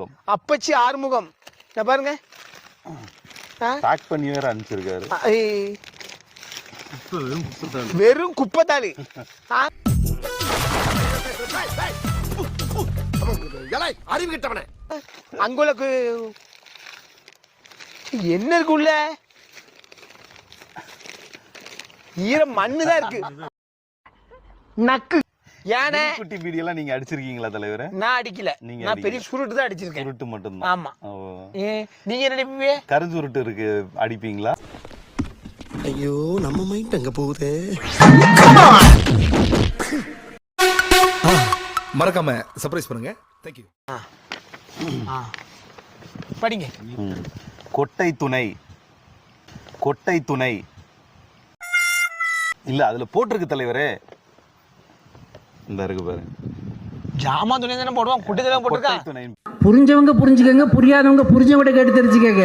ஆறுமுகம். அப்பச்சி ஆறுமுகம். இங்க பாருங்க? பேக் பண்ணி வேற அனுப்பிச்சிருக்காரு. வெறும் குப்பைத்தாளி அறிவு கிட்டவனே அங்குள்ள கு- என்ன இருக்கு உள்ள? ஈரம் மண்ணு தான் இருக்கு. நக்கு. யானை குட்டி பீடியெல்லாம் நீங்க அடிச்சிருக்கீங்களா தலைவரே? நான் அடிக்கல. நீங்க நான் பெரிய சுருட்டு தான் அடிச்சிருக்கேன். சுருட்டு மட்டும்தான். ஆமா. ஓ. ஏ, நீங்க என்ன அடிப்பீங்க கருஞ்சுருட்டு இருக்கு அடிப்பீங்களா? ஐயோ நம்ம மைண்ட் அங்க போகுதே? மறக்காம சர்ப்ரைஸ் பண்ணுங்க. தேங்க்யூ ஆ. படிங்க. கொட்டை துணை. கொட்டை துணை. இல்ல அதுல போட்டிருக்கு தலைவரே. இந்த இருக்கு பாரு. ஜாமான் துணி தானே போடுவான்? குட்டி தான் கொட்டை போட்டிருக்கா துணை. புரிஞ்சவங்க புரிஞ்சுக்கங்க புரியாதவங்க புரிஞ்சவங்க கேட்டு தெரிஞ்சுக்கங்க.